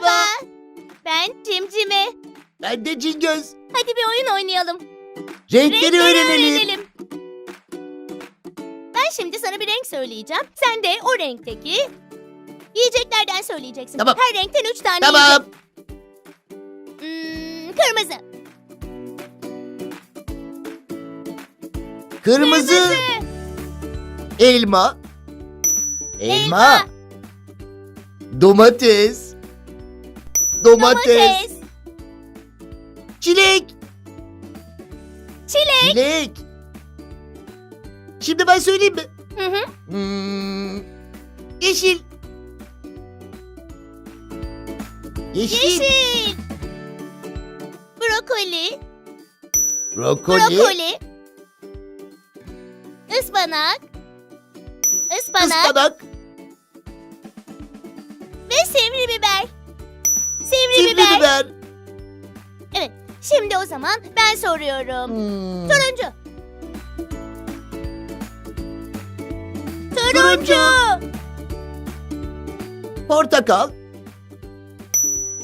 Merhaba. Ben Cimcime. Ben de Cingöz. Hadi bir oyun oynayalım. Renkleri, Renkleri öğrenelim. öğrenelim. Ben şimdi sana bir renk söyleyeceğim. Sen de o renkteki yiyeceklerden söyleyeceksin. Tamam. Her renkten üç tane Tamam. yiyecek. Hmm, kırmızı. Kırmızı. Elma. Elma. Domates. Domates. Domates. Çilek. Çilek. Çilek. Şimdi ben söyleyeyim mi? Hı hı. Hmm, yeşil. Yeşil. Yeşil. Brokoli. Brokoli. Brokoli. Ispanak. Ispanak. Ispanak. Biber. biber. Şimdi o zaman ben soruyorum. Hmm, Turuncu. Turuncu. Portakal.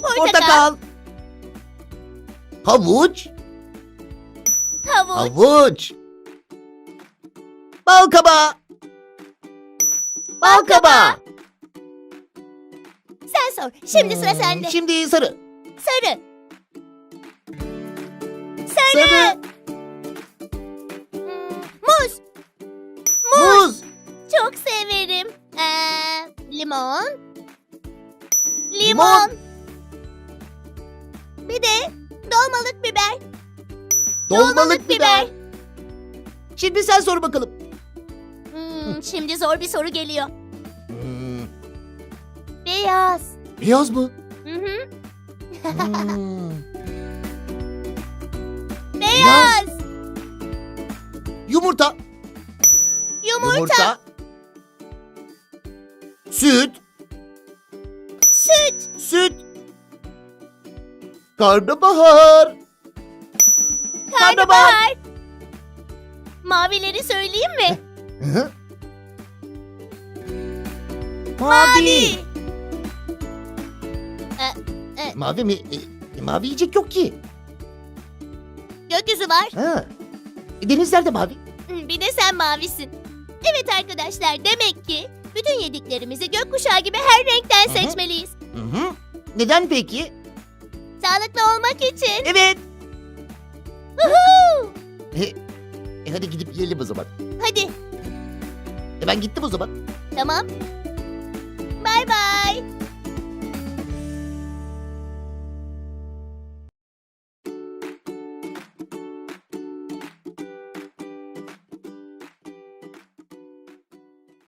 Portakal. Portakal. Havuç. Havuç. Havuç. Bal kabağı. Bal kabağı. Sen sor. Şimdi sıra Hmm, sende. Şimdi sarı. Sarı. Sarı. Sarı. Hmm, muz. Muz. Çok severim. Ee, limon. Limon. Bir de dolmalık biber. Dolmalık biber. Şimdi sen sor bakalım. Hmm, şimdi zor bir soru geliyor. Hmm, Beyaz. beyaz mı? Hmm, Beyaz. Yumurta. Yumurta. Süt. Süt. Süt. Karnabahar. Karnabahar. Mavileri söyleyeyim mi? Hı? Mavi. Mavi mi? E, mavi yiyecek yok ki. Gökyüzü var. Ha. E, denizler de mavi. Bir de sen mavisin. Evet arkadaşlar demek ki bütün yediklerimizi gökkuşağı gibi her renkten Hı hı. seçmeliyiz. Hı hı. Neden peki? Sağlıklı olmak için. Evet. E, e, hadi gidip yiyelim o zaman. Hadi E, ben gittim o zaman. tamam. Bay bay.